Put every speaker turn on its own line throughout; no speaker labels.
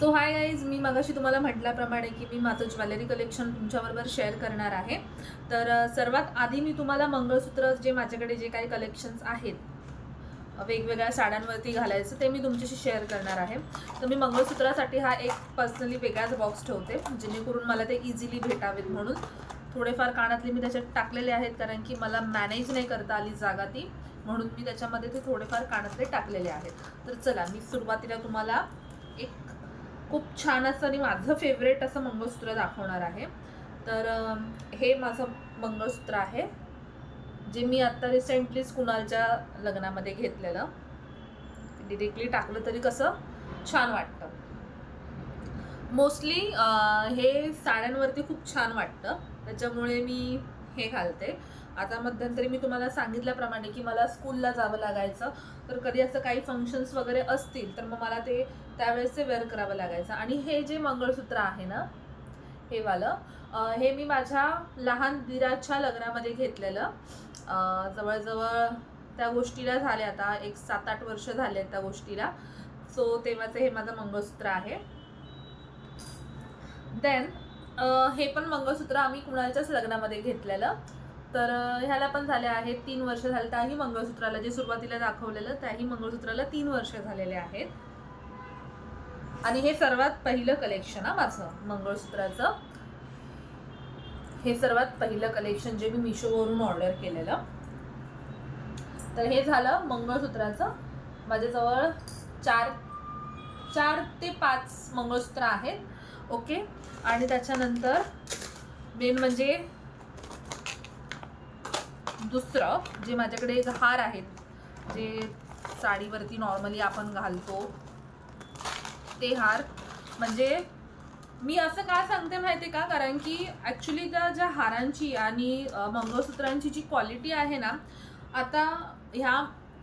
So hi guys मी मगाशी तुम्हाला म्हटल्याप्रमाणे की मी माझं ज्वेलरी कलेक्शन तुमच्याबरोबर शेअर करणार आहे. तर सर्वात आधी मी तुम्हाला मंगळसूत्र जे माझ्याकडे जे काही कलेक्शन्स आहेत वेगवेगळ्या साड्यांवरती घालायचं ते मी तुमच्याशी शेअर करणार आहे. तर मी मंगळसूत्रासाठी हा एक पर्सनली वेगळाच बॉक्स ठेवते जेणेकरून मला ते इझिली भेटावेत म्हणून. थोडेफार कानातले मी त्याच्यात टाकलेले आहेत कारण की मला मॅनेज नाही करता आली जागा ती म्हणून मी त्याच्यामध्ये ते थोडेफार कानातले टाकलेले आहेत. तर चला मी सुरुवातीला तुम्हाला एक खूप छान असं आणि माझं फेवरेट असं मंगळसूत्र दाखवणार आहे. तर हे माझं मंगळसूत्र आहे जे मी आता रिसेंटलीच कुणालच्या लग्नामध्ये घेतलेलं. डिरेक्टली टाकलं तरी कसं छान वाटतं. मोस्टली हे साड्यांवरती खूप छान वाटतं. त्याच्यामुळे मी हे घालते. आता मध्यंतरी मी तुम्हाला सांगितल्याप्रमाणे की मला स्कूलला जावं लागायचं. तर कधी असं काही फंक्शन्स वगैरे असतील तर मग मला ते त्यावेळेस ते वेअर करावं लागायचं. आणि हे जे मंगळसूत्र आहे ना हे वालं हे मी माझ्या लहान दिराच्या लग्नामध्ये घेतलेलं. जवळजवळ त्या गोष्टीला झाले आता एक सात आठ वर्ष झाले त्या गोष्टीला. सो तेव्हाचं हे माझं मंगळसूत्र आहे. देन हे पण मंगळसूत्र आम्ही कुणाच्याच लग्नामध्ये घेतलेलं. तर ह्याला पण झाले आहेत तीन वर्ष झाले. त्याही मंगळसूत्राला जे सुरुवातीला दाखवलेलं त्याही मंगळसूत्राला तीन वर्ष झालेले आहेत. आणि हे सर्वात पहिलं कलेक्शन हा माझं मंगळसूत्राचं. हे सर्वात पहिलं कलेक्शन जे मी मिशोवरून ऑर्डर केलेलं. तर हे झालं मंगळसूत्राचं. माझ्याजवळ चार चार ते पाच मंगळसूत्र आहेत. ओके? आणि त्याच्यानंतर मेन म्हणजे दुसरं जे माझ्याकडे एक हार आहेत जे साडीवरती नॉर्मली आपण घालतो ते हार. म्हणजे मी असं का सांगते माहिती का? कारण की ॲक्च्युली त्या ज्या हारांची आणि मंगळसूत्रांची जी क्वालिटी आहे ना आता ह्या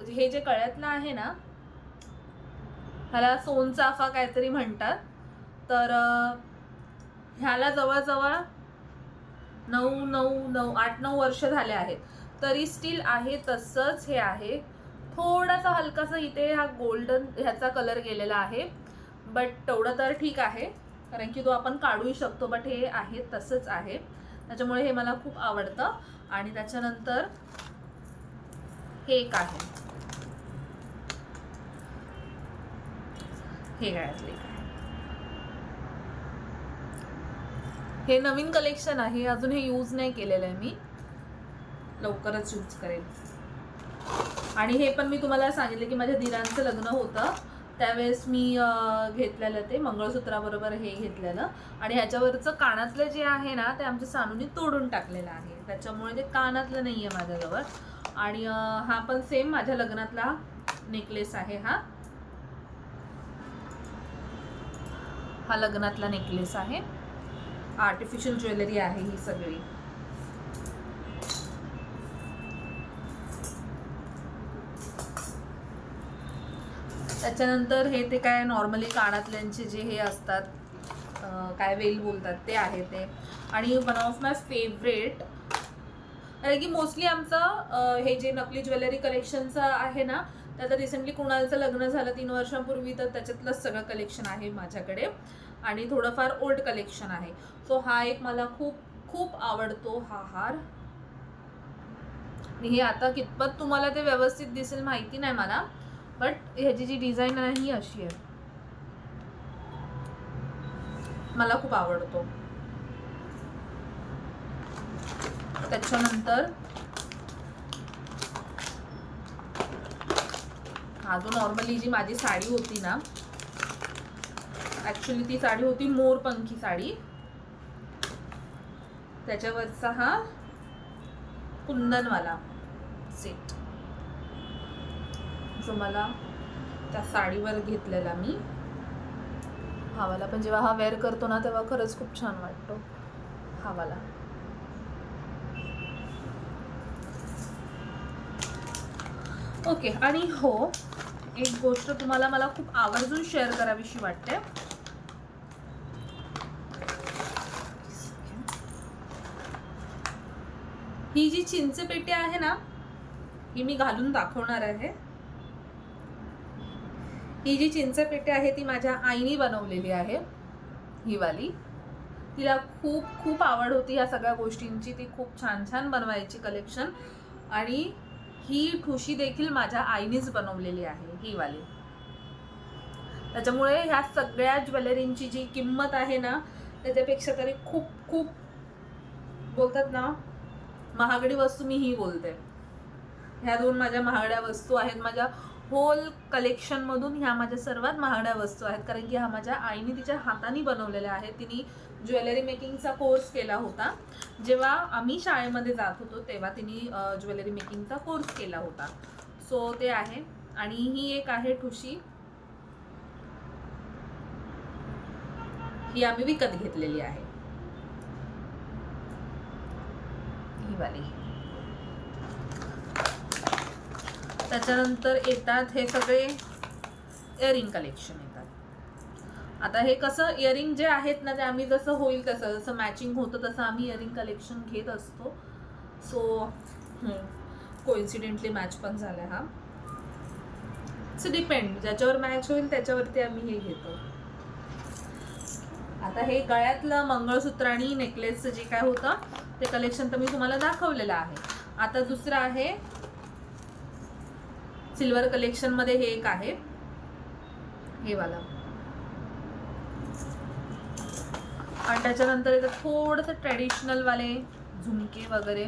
हे जे कळ्यातलं आहे ना ह्याला सोनचाफा काहीतरी म्हणतात. तर ह्याला जवळजवळ नऊ नऊ नऊ आठ नऊ वर्ष झाले आहेत. तरी स्टील आहे तसंच हे आहे. थोडासा हलकासा इथे हा गोल्डन ह्याचा कलर गेलेला आहे. बट तेवढं तर ठीक आहे. कारण की तो आपण काढूही शकतो बट हे आहे तसंच आहे. त्याच्यामुळे हे मला खूप आवडतं. आणि त्याच्यानंतर हे एक आहे. हे गळ्यातले हे नवीन कलेक्शन आहे. अजून हे यूज नाही केलेलं आहे मी. लवकरच यूज करेन. आणि हे पण मी तुम्हाला सांगितलं की माझ्या दिरांचं लग्न होतं. त्यावेळेस मी घेतलेलं ते मंगळसूत्राबरोबर हे घेतलेलं. आणि ह्याच्यावरचं कानातलं जे आहे ना ते आमच्या सानूनी तोडून टाकलेलं आहे. त्याच्यामुळे ते कानातलं नाही आहे माझ्याजवळ. आणि हा पण सेम माझ्या लग्नातला नेकलेस आहे हा. हा लग्नातला नेकलेस आहे. आर्टिफिशियल ज्वेलरी आहे ही सगळी. त्याच्यानंतर हे ते काय नॉर्मली कानातल्यांचे जे हे असतात काय वेल बोलतात ते आहे ते. आणि वन ऑफ माय फेवरेट कारण की मोस्टली आमचं हे जे नकली ज्वेलरी कलेक्शनचं आहे ना त्याचं रिसेंटली कुणालचं लग्न झालं तीन वर्षांपूर्वी तर त्याच्यातलंच सगळं कलेक्शन आहे माझ्याकडे. आणि थोडंफार ओल्ड कलेक्शन आहे. सो हा एक मला खूप खूप आवडतो हा हार. आणि हे आता कितपत तुम्हाला ते व्यवस्थित दिसेल माहिती नाही मला. बट ह्याची जी डिझाईन आहे ही अशी आहे. मला खूप आवडतो. त्याच्यानंतर हा जो नॉर्मली जी माझी साडी होती ना ॲक्च्युली ती साडी होती मोरपंखी साडी. त्याच्यावरचा हा कुंदनवाला सेट जो मला त्या साडीवर घेतलेला मी. हावाला पण जेव्हा हा वेअर करतो ना तेव्हा खरंच खूप छान वाटतो हावाला ओके आणि हो एक गोष्ट तुम्हाला मला खूप आवर्जून शेअर करावीशी वाटते. ही जी चिंचपेटी आहे ना ही मी घालून दाखवणार आहे. ही जी चिंचपेटी आहे ती माझ्या आईने बनवलेली आहे ही वाली. तिला खूप खूप आवड होती ह्या सगळ्या गोष्टींची. ती खूप छान छान बनवायची कलेक्शन आणि ही ठुशी देखील माझ्या आईनीच बनवलेली आहे ही वाली. त्याच्यामुळे ह्या सगळ्या ज्वेलरींची जी किंमत आहे ना त्याच्यापेक्षा तरी खूप खूप बोलतात ना महागडी वस्तू मी ही बोलते. ह्या दोन माझ्या महागड्या वस्तू आहेत. माझ्या होल कलेक्शनमधून ह्या माझ्या सर्वात महागड्या वस्तू आहेत. कारण की ह्या माझ्या आईने तिच्या हाताने बनवलेल्या आहेत. तिने ज्वेलरी मेकिंगचा कोर्स केला होता. जेव्हा आम्ही शाळेमध्ये जात होतो तेव्हा तिने ज्वेलरी मेकिंगचा कोर्स केला होता. सो ते आहे. आणि ही एक आहे ठुशी. ही आम्ही विकत घेतलेली आहे. ही वाली. त्याच्यानंतर येतात हे सगळे इयरिंग कलेक्शन येतात. आता हे कसं इयरिंग जे आहेत ना ते आम्ही जसं होईल तसं जसं मॅचिंग होतं तसं आम्ही इयरिंग कलेक्शन घेत असतो. सो कोइन्सिडेंटली मॅच पण झाला हा. सो डिपेंड ज्याच्यावर मॅच होईल त्याच्यावरती आम्ही हे घेतो. आता हे गळ्यातलं मंगळसूत्र आणि नेकलेसचं जे काय होतं ते कलेक्शन तर मी तुम्हाला दाखवलेलं आहे. आता दुसरं आहे सिल्वर कलेक्शनमध्ये हे एक आहे. हे वाला. आणि त्याच्यानंतर येतं थोडस ट्रेडिशनल वाले झुमके वगैरे.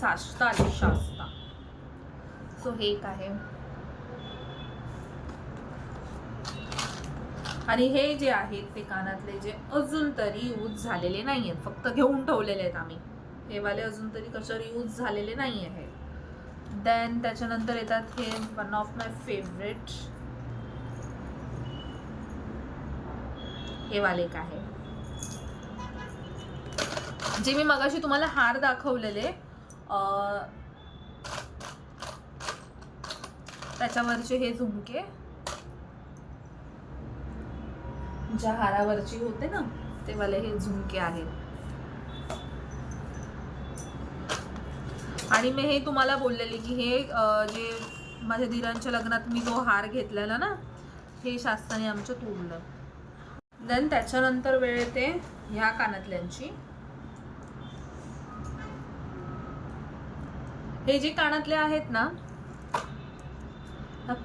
साष्टा आणि शास्ता. सो हे एक आहे. आणि हे जे आहेत ते कानातले जे अजून तरी यूज झालेले नाही आहेत फक्त घेऊन ठेवलेले आहेत आम्ही. हे वाले अजून तरी कशावर यूज झालेले नाही आहे देन त्याच्यानंतर येतात हे वन ऑफ माय फेवरेट हे वाले एक आहे. जे मी मगाशी तुम्हाला हार दाखवलेले त्याच्यावरचे हे झुमके. ज्या हारावरची होते ना ते वाले हे झुमके आहेत. आणि मी हे तुम्हाला बोललेले की हे जे माझ्या दिरांच्या लग्नात मी जो हार घेतलेला ना हे शास्त्राने आमच्या तोडलं. देन त्याच्यानंतर वेळ येते ह्या कानातल्यांची. हे जे कानातले आहेत ना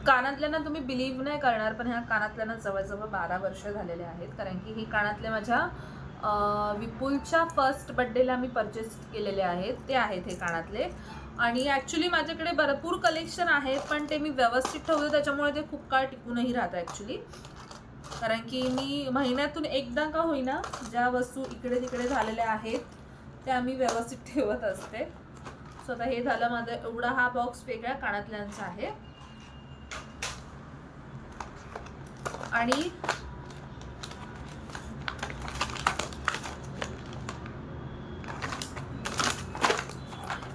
कानातल्यांना तुम्ही बिलीव्ह नाही करणार पण ह्या कानातल्यांना जवळजवळ बारा वर्ष झालेले आहेत. कारण की ही कानातले माझ्या विपुलच्या फर्स्ट बड्डेला मी परचेस केलेले आहेत. ते आहेत हे कानातले. आणि ॲक्च्युली माझ्याकडे भरपूर कलेक्शन आहे पण ते मी व्यवस्थित ठेवते. त्याच्यामुळे ते खूप काळ टिकूनही राहतं ॲक्च्युली कारण की मी महिन्यातून एकदा का होईना ज्या वस्तू इकडे तिकडे झालेल्या आहेत त्या मी व्यवस्थित ठेवत असते. सो आता हे झालं माझं एवढा हा बॉक्स वेगळ्या कानातल्यांचा आहे. आणि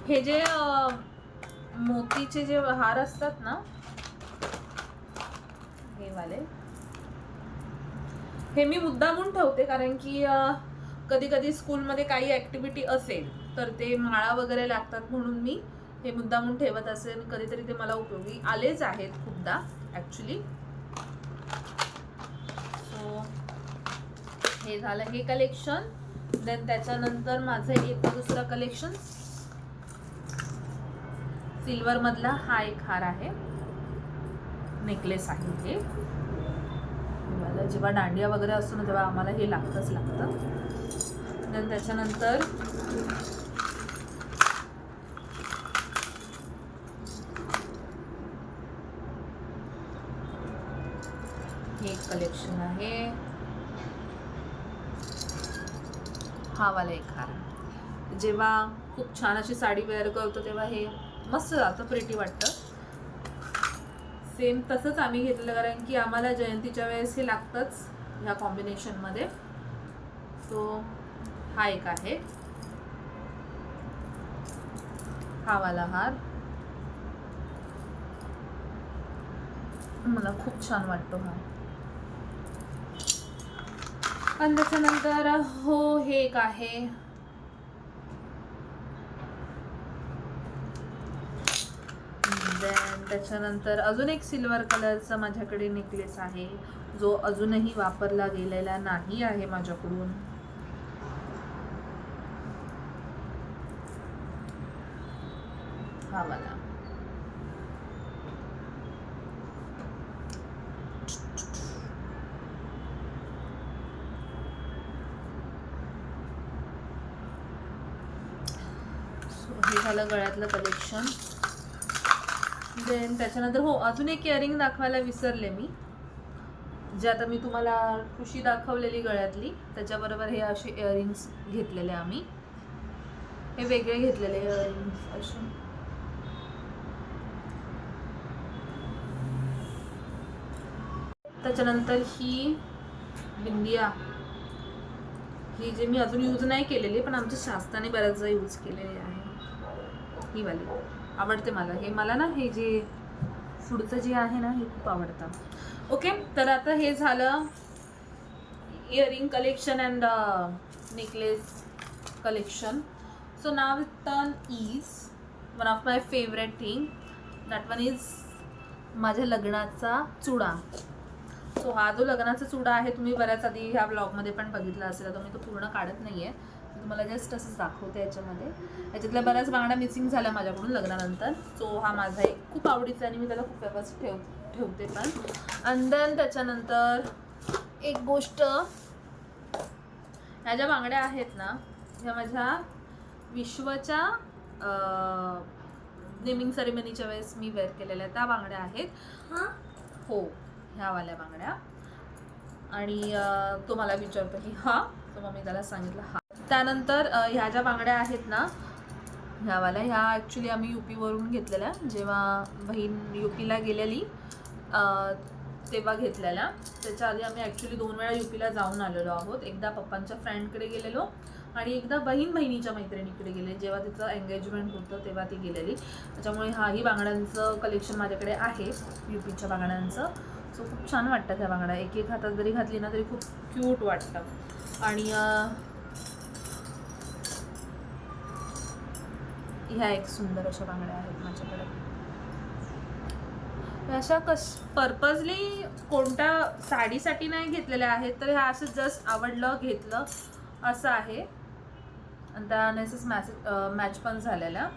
हे जे मोतीचे जे हार असतात ना हे वाले हे मी मुद्दामून ठेवते कारण की कधी कधी स्कूलमध्ये काही ॲक्टिव्हिटी असेल तर ते माळा वगैरे लागतात म्हणून मी हे मुद्दामून ठेवत असेल कधीतरी ते मला उपयोगी आलेच आहेत खूपदा ॲक्च्युली हे झालं हे कलेक्शन देन त्याच्यानंतर माझं येतं दुसरं कलेक्शन सिल्वर मधला हा एक हार आहे. नेकलेस आहे हे. मला जेव्हा दांडिया वगैरे असतो ना तेव्हा आम्हाला हे लागतंच लागतं. देन त्याच्यानंतर हे कलेक्शन आहे. हा वाला एक हार. जेव्हा खूप छान अशी साडी वेअर करतो तेव्हा हे मस्त जातं प्रिटी वाटतं. सेम तसंच आम्ही घेतलं कारण की आम्हाला जयंतीच्या वेळेस हे लागतंच ह्या कॉम्बिनेशनमध्ये सो हा एक आहे. हा वाला हार. मला खूप छान वाटतो हा. आणि त्याच्यानंतर हो हे एक आहे. त्याच्यानंतर अजून एक सिल्वर कलरचा माझ्याकडे नेकलेस आहे. जो अजूनही वापरला गेलेला नाही आहे माझ्याकडून. हा मला हे झालं गळ्यातलं कलेक्शन देन त्याच्यानंतर हो अजून एक इयरिंग दाखवायला विसरले मी. जे आता मी तुम्हाला खुशी दाखवलेली गळ्यातली त्याच्याबरोबर हे असे इयरिंग्स घेतलेले आम्ही. हे वेगळे घेतलेले इयरिंग्स असे त्याच्यानंतर ही बिंदिया. ही जे मी अजून यूज नाही केलेली पण आमच्या शास्त्राने बऱ्याचदा यूज केलेली आहे. ही वाली. आवडते मला. हे मला ना हे जे पुढचं जे आहे ना हे खूप आवडतं. ओके तर आता हे झालं earring collection and necklace collection so now turn is one of my favourite thing that one is माझ्या लग्नाचा चुडा. सो हा जो लग्नाचा चुडा आहे तुम्ही बऱ्याच आधी ह्या ब्लॉगमध्ये पण बघितला असेल तर मी तो पूर्ण काढत नाही आहे तुम्हाला जस्ट असंच दाखवते याच्यामध्ये. याच्यातल्या बऱ्याच बांगड्या मिसिंग झाल्या माझ्याकडून लग्नानंतर. सो हा माझा एक खूप आवडीचा आणि मी त्याला खूप व्यवस्थित ठेव ठेवते पण. आणि देन त्याच्यानंतर एक गोष्ट ह्या ज्या बांगड्या आहेत ना ह्या माझ्या विश्वच्या नेमिंग सेरेमनीच्या वेळेस मी वेअर केलेल्या त्या बांगड्या आहेत. हो? ह्या वाल्या बांगड्या. आणि तो मला विचारतो की हा? तर मग मी त्याला सांगितलं हा. त्यानंतर ह्या ज्या बांगड्या आहेत ना ह्यावाल्या ह्या ॲक्च्युली आम्ही यू पीवरून घेतलेल्या. जेव्हा बहीण यू पीला गेलेली तेव्हा घेतलेल्या. त्याच्या आधी आम्ही ॲक्च्युली दोन वेळा यू पीला जाऊन आलेलो आहोत. एकदा पप्पांच्या फ्रेंडकडे गेलेलो आणि एकदा बहीण बहिणीच्या मैत्रिणीकडे गेले. जेव्हा तिचं एंगेजमेंट होतं तेव्हा ती गेलेली. त्याच्यामुळे हाही बांगड्यांचं कलेक्शन माझ्याकडे आहे यू पीच्या बांगड्यांचं. सो खूप छान वाटतं त्या बांगड्या. एक एक हातात जरी घातली ना तरी खूप क्यूट वाटतं. आणि ह्या एक सुंदर अशा बांगड्या आहेत माझ्याकडे. अशा कस पर्पजली कोणत्या साडीसाठी नाही घेतलेल्या आहेत तर ह्या असं जस्ट आवडलं घेतलं असं आहे. आणि त्याने असंच मॅसेज मॅच पण झालेल्या.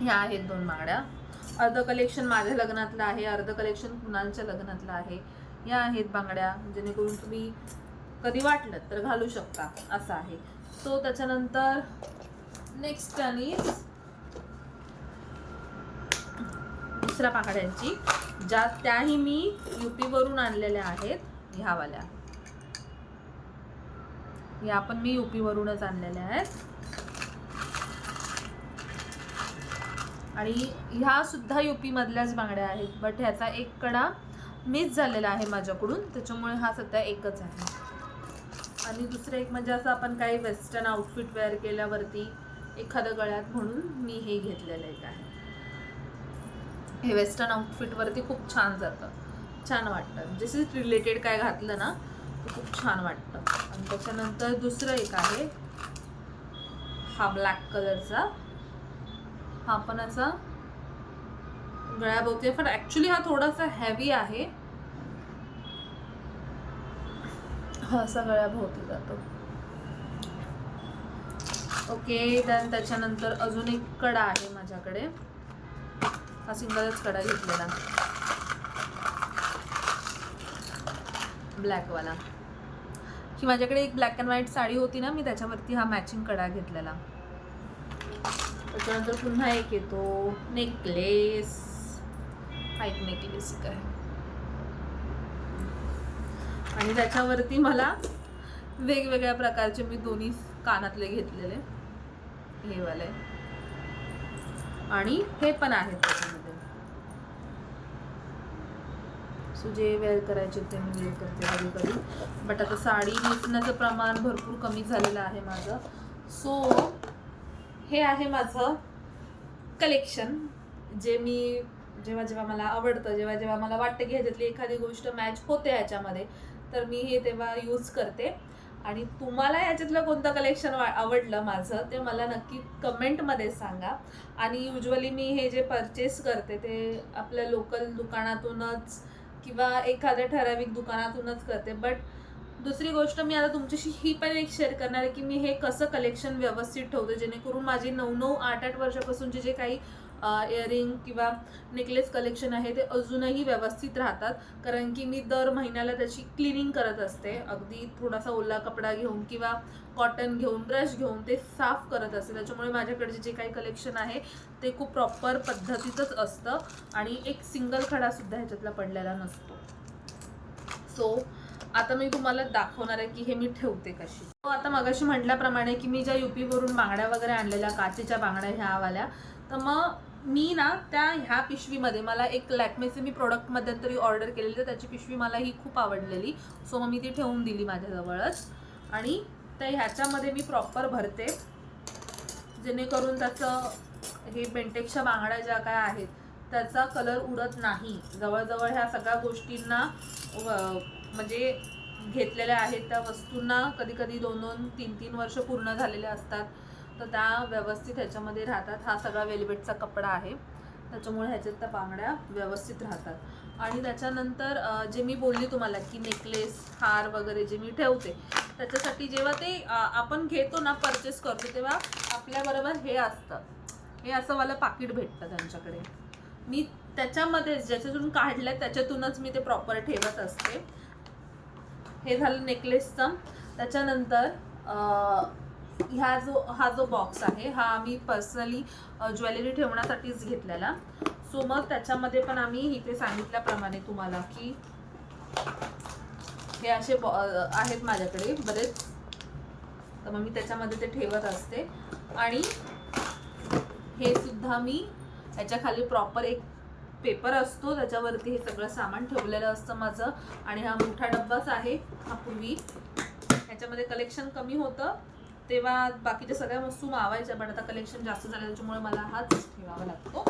ह्या आहेत दोन बांगड्या. अर्ध कलेक्शन माझ्या लग्नातलं आहे अर्ध कलेक्शन कुणालच्या लग्नातलं आहे. या आहेत बांगड्या जेणेकरून तुम्ही कधी वाटलं तर घालू शकता असं आहे. सो त्याच्यानंतर नेक्स्ट आणि दुसऱ्या बांगड्यांची ज्या त्याही मी युपीवरून आणलेल्या आहेत ह्यावाल्या. या पण मी युपीवरूनच आणलेल्या आहेत. आणि ह्या सुद्धा युपीमधल्याच बांगड्या आहेत बट ह्याचा एक कडा मिस झालेला आहे माझ्याकडून त्याच्यामुळे हा सध्या एकच आहे. आणि दुसरं एक म्हणजे असं आपण काही वेस्टर्न आउटफिट वेअर केल्यावरती एखादं गळ्यात म्हणून मी हे घेतलेलं एक आहे. हे वेस्टर्न आउटफिटवरती खूप छान जातं. छान वाटतं. जसे रिलेटेड काय घातलं ना ते खूप छान वाटतं. आणि त्याच्यानंतर दुसरं एक आहे. हा ब्लॅक कलरचा हा पण असा गळ्याभोवती आहे. पण ॲक्च्युली हा थोडासा हेवी आहे. हा असा गळ्याभोवती जातो. ओके दॅन त्याच्यानंतर अजून एक कडा आहे माझ्याकडे. हा सिंगलच कडा घेतलेला. ब्लॅकवाला ही माझ्याकडे एक ब्लॅक अँड व्हाईट साडी होती ना मी त्याच्यावरती हा मॅचिंग कडा घेतलेला. त्याच्यानंतर पुन्हा एक येतो. नेकलेस हा एक नेकलेस एक आहे. आणि त्याच्यावरती मला वेगवेगळ्या प्रकारचे मी दोन्ही कानातले घेतलेले. हे वाले. आणि हे पण आहेत त्याच्यामध्ये. सो जे वेअर करायचे ते मी वेअर करते कधी कधी बट आता साडी नेसण्याचं प्रमाण भरपूर कमी झालेलं आहे माझं. सो हे आहे माझं कलेक्शन जे मी जेव्हा जेव्हा मला आवडतं जेव्हा जेव्हा मला वाटतं की ह्याच्यातली एखादी गोष्ट मॅच होते ह्याच्यामध्ये तर मी हे तेव्हा यूज करते. आणि तुम्हाला याच्यातलं कोणतं कलेक्शन आवडलं माझं ते मला नक्की कमेंटमध्ये सांगा. आणि युजली मी हे जे परचेस करते ते आपल्या लोकल दुकानातूनच किंवा एखाद्या ठराविक दुकानातूनच करते. बट दुसरी गोष्ट मी आता तुमच्याशी ही पण एक शेअर करणार आहे की मी हे कसं कलेक्शन व्यवस्थित ठेवते जेणेकरून माझी नऊ नऊ आठ आठ वर्षापासूनचे जे काही इयरिंग किंवा नेकलेस कलेक्शन आहे ते अजूनही व्यवस्थित राहतात. कारण की मी दर महिन्याला त्याची क्लिनिंग करत असते. अगदी थोडासा ओला कपडा घेऊन किंवा कॉटन घेऊन ब्रश घेऊन ते साफ करत असते. त्याच्यामुळे माझ्याकडचे जे काही कलेक्शन आहे ते खूप प्रॉपर पद्धतीतच असतं. आणि एक सिंगल खडासुद्धा ह्याच्यातला पडलेला नसतो. सो आता मी तुम्हाला दाखवणार आहे की हे मी ठेवते कशी. आता मगाशी म्हटल्याप्रमाणे की मी ज्या युपीवरून बांगड्या वगैरे आणलेल्या काचेच्या बांगड्या ह्या वाल्या तर मग मी ना त्या ह्या पिशवीमध्ये मला एक लॅक्मेचे मी प्रोडक्ट मध्यंतरी ऑर्डर केलेली तर त्याची पिशवी मला ही खूप आवडलेली. सो मग मी ती ठेवून दिली माझ्याजवळच. आणि त्या ह्याच्यामध्ये मी प्रॉपर भरते. जेणेकरून त्याचं हे बेंटेक्सच्या बांगड्या ज्या काय आहेत त्याचा कलर उडत नाही. जवळजवळ ह्या सगळ्या गोष्टींना व- म्हणजे घेतलेल्या आहेत त्या वस्तूंना कधी कधी दोन दोन तीन तीन वर्ष पूर्ण झालेले असतात. तर त्या व्यवस्थित ह्याच्यामध्ये राहतात. हा सगळा वेलवेटचा कपडा आहे. त्याच्यामुळे ह्याच्यात त्या बांगड्या व्यवस्थित राहतात. आणि त्याच्यानंतर जे मी बोलली तुम्हाला की नेकलेस हार वगैरे जे मी ठेवते त्याच्यासाठी जेव्हा ते आपण घेतो ना परचेस करतो तेव्हा आपल्याबरोबर हे असतं. हे असं मला पाकिट भेटतं त्यांच्याकडे. मी त्याच्यामध्ये ज्याच्यातून काढलं त्याच्यातूनच मी ते प्रॉपर ठेवत असते. हे झालं नेकलेसचं त्याच्यानंतर ह्या जो हा जो बॉक्स आहे हा आम्ही पर्सनली ज्वेलरी ठेवण्यासाठीच घेतलेला. सो मग त्याच्यामध्ये पण आम्ही इथे सांगितल्याप्रमाणे तुम्हाला की हे असे बॉ आहेत माझ्याकडे बरेच. तर मग मी त्याच्यामध्ये ते ठेवत असते. आणि हे सुद्धा मी याच्या खाली प्रॉपर एक पेपर असतो. त्याच्यावरती हे सगळं सामान ठेवलेलं असतं माझं. आणि हा मोठा डब्बाच आहे हा पूर्वी. ह्याच्यामध्ये कलेक्शन कमी होतं. तेव्हा बाकीच्या सगळ्या वस्तू मावायच्या पण आता कलेक्शन जास्त झालं त्याच्यामुळे मला हाच ठेवावा लागतो.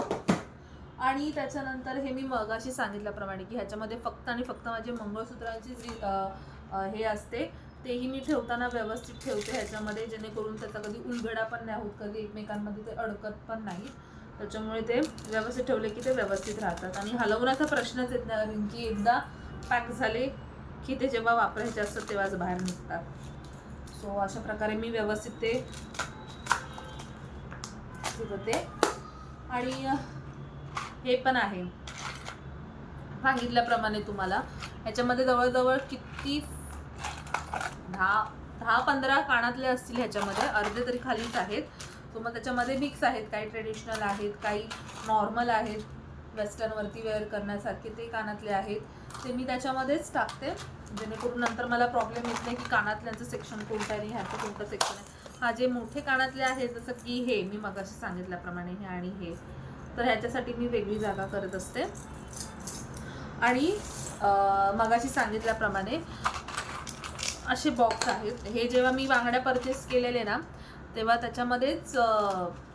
आणि त्याच्यानंतर हे मी मगाशी सांगितल्याप्रमाणे की ह्याच्यामध्ये फक्त आणि फक्त माझे मंगळसूत्रांची जी हे असते तेही मी ठेवताना व्यवस्थित ठेवते ह्याच्यामध्ये जेणेकरून त्याचा कधी उलगडा पण नाही होत कधी एकमेकांमध्ये ते अडकत पण नाही त्याच्यामुळे ते व्यवस्थित ठेवले की ते व्यवस्थित राहतात. आणि हलवण्याचा प्रश्नच येत नाही कारण की एकदा पॅक झाले की ते जेव्हा वापरायचे असतात तेव्हाच बाहेर निघतात. सो अशा प्रकारे मी व्यवस्थित ते शिकवते आणि हे पण आहे. सांगितल्याप्रमाणे तुम्हाला. ह्याच्यामध्ये जवळजवळ किती दहा दहा पंधरा कानातले असतील ह्याच्यामध्ये. अर्धे तरी खालीच आहेत. सो मग त्याच्यामध्ये मिक्स आहेत. काही ट्रेडिशनल आहेत काही नॉर्मल आहेत. वेस्टर्नवरती वेअर करण्यासारखे ते कानातले आहेत. ते मी त्याच्यामध्येच टाकते. जेणेकरून नंतर मला प्रॉब्लेम येत नाही की कानातल्यांचं सेक्शन कोणतं आहे आणि ह्याचं कोणतं सेक्शन आहे. हा जे मोठे कानातले आहेत जसं की हे मी मगाशी सांगितल्याप्रमाणे हे आणि हे तर ह्याच्यासाठी मी वेगळी जागा करत असते. आणि मगाशी सांगितल्याप्रमाणे असे बॉक्स आहेत. हे जेव्हा मी बांगड्या परचेस केलेले ना तेव्हा त्याच्यामध्येच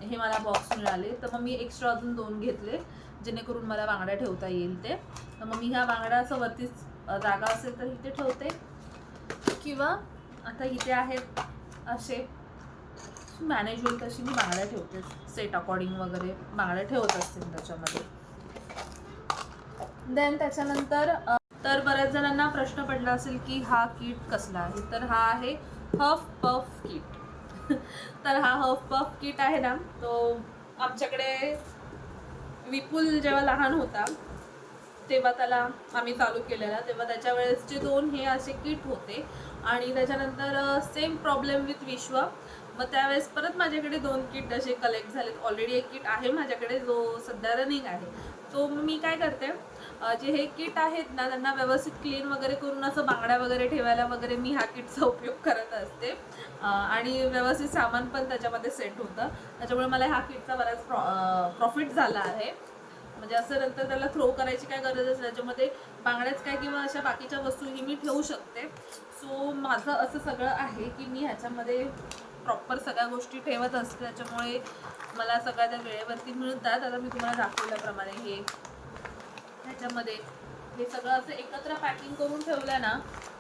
हे मला बॉक्स मिळाले. तर मग मी एक्स्ट्रा अजून दोन घेतले. जेणेकरून मला बांगड्या ठेवता येईल ते. मग मी ह्या बांगड्या असं वरतीच जागा असेल तर इथे ठेवते. किंवा आता इथे आहेत असे. मॅनेज होईल तशी मी बांगड्या ठेवते. सेट अकॉर्डिंग वगैरे बांगड्या ठेवत असतील त्याच्यामध्ये. देन त्याच्यानंतर तर बऱ्याच जणांना प्रश्न पडला असेल की हा किट कसला आहे? तर हा आहे हफ पफ किट. तर हा हफ पफ किट आहे ना तो आमच्याकडे विपुल जेव्हा लहान होता तेव्हा त्याला आम्ही चालू केलेला. तेव्हा त्याच्या वेळेसचे दोन हे असे किट होते आणि त्याच्यानंतर सेम प्रॉब्लेम विथ विश्व. मग त्यावेळेस परत माझ्याकडे दोन किट असे कलेक्ट झालेत. ऑलरेडी एक किट आहे माझ्याकडे जो सध्या रनिंग आहे. सो मी काय करते जे हे किट आहेत ना त्यांना व्यवस्थित क्लीन वगैरे करून असं बांगड्या वगैरे ठेवायला वगैरे मी ह्या किटचा उपयोग करत असते. आणि व्यवस्थित सामान पण त्याच्यामध्ये सेट होतं. त्याच्यामुळे मला ह्या किटचा बराच प्रॉ प्रॉफिट झाला आहे. म्हणजे असं नंतर त्याला थ्रो करायची काय गरज असेल त्याच्यामध्ये बांगड्याच काय किंवा अशा बाकीच्या वस्तूही मी ठेवू शकते. सो माझं असं सगळं आहे की मी ह्याच्यामध्ये प्रॉपर सगळ्या गोष्टी ठेवत असते त्याच्यामुळे मला सगळ्या त्या वेळेवरती मिळतात. आता मी तुम्हाला दाखवल्याप्रमाणे हे ह्याच्यामध्ये हे सगळं असं एकत्र पॅकिंग करून ठेवलं ना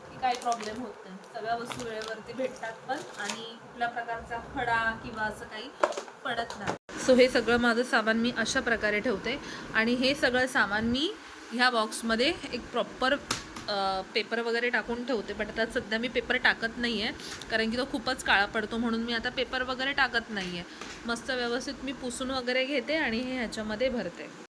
की काही प्रॉब्लेम होत नाही. सगळ्या वस्तू वेळेवरती भेटतात पण आणि कुठल्या प्रकारचा खडा किंवा असं काही पडत नाही. सो हे सगळं माझं सामान मी अशा प्रकारे ठेवते. आणि हे सगळं सामान मी ह्या बॉक्समध्ये एक प्रॉपर पेपर वगैरे टाकून ठेवते बट आता सध्या मी पेपर टाकत नाही आहे कारण की तो खूपच काळा पडतो म्हणून मी आता पेपर वगैरे टाकत नाही आहे मस्त व्यवस्थित मी पुसून वगैरे घेते आणि हे ह्याच्यामध्ये भरते.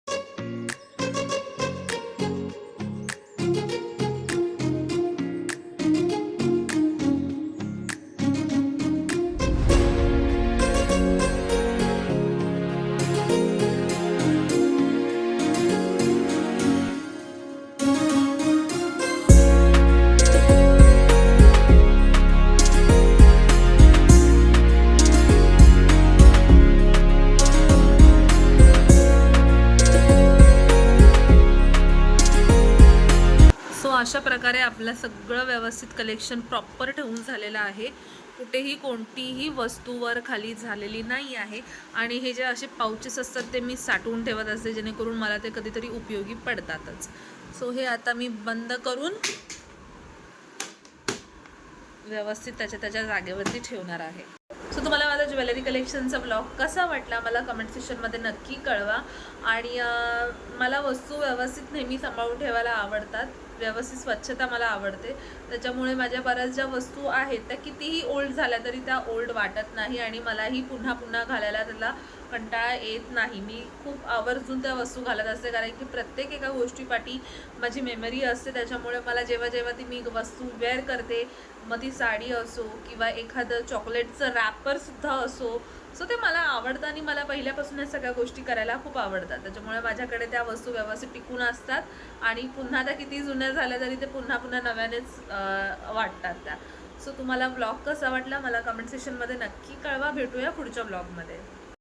प्रकारे आपलं सगळं व्यवस्थित कलेक्शन प्रॉपर ठेवून झालेलं आहे. कुठेही कोणतीही वस्तूवर खाली झालेली नाही आहे. आणि हे जे असे पाउचेस असतात ते मी साठवून ठेवत असते जेणेकरून मला ते कधीतरी उपयोगी पडतातच. सो हे आता मी बंद करून व्यवस्थित त्याच्या त्याच्या जागेवरती ठेवणार आहे. सो तुम्हाला माझा ज्वेलरी कलेक्शनचा ब्लॉग कसा वाटला मला कमेंट सेक्शनमध्ये नक्की कळवा. आणि मला वस्तू व्यवस्थित नेहमी सांभाळून ठेवायला आवडतात. व्यवस्थित स्वच्छता मला आवडते. त्याच्यामुळे माझ्या बऱ्याच ज्या वस्तू आहेत त्या कितीही ओल्ड झाल्या तरी त्या ओल्ड वाटत नाही आणि मलाही पुन्हा पुन्हा घालायला त्याला कंटाळा येत नाही. मी खूप आवर्जून त्या वस्तू घालत असते कारण की प्रत्येक एका गोष्टीपाठी माझी मेमरी असते. त्याच्यामुळे मला जेव्हा जेव्हा ती मी वस्तू वेअर करते मग ती साडी असो किंवा एखादं चॉकलेटचं रॅपरसुद्धा असो सो ते मला आवडतं आणि मला पहिल्यापासून या सगळ्या गोष्टी करायला खूप आवडतात. त्याच्यामुळे माझ्याकडे त्या वस्तू व्यवस्थित टिकून असतात आणि पुन्हा त्या किती जुन्या झाल्या तरी ते पुन्हा पुन्हा नव्यानेच वाटतात त्या. सो तुम्हाला ब्लॉग कसा वाटला मला कमेंट सेशनमध्ये नक्की कळवा. भेटूया पुढच्या ब्लॉगमध्ये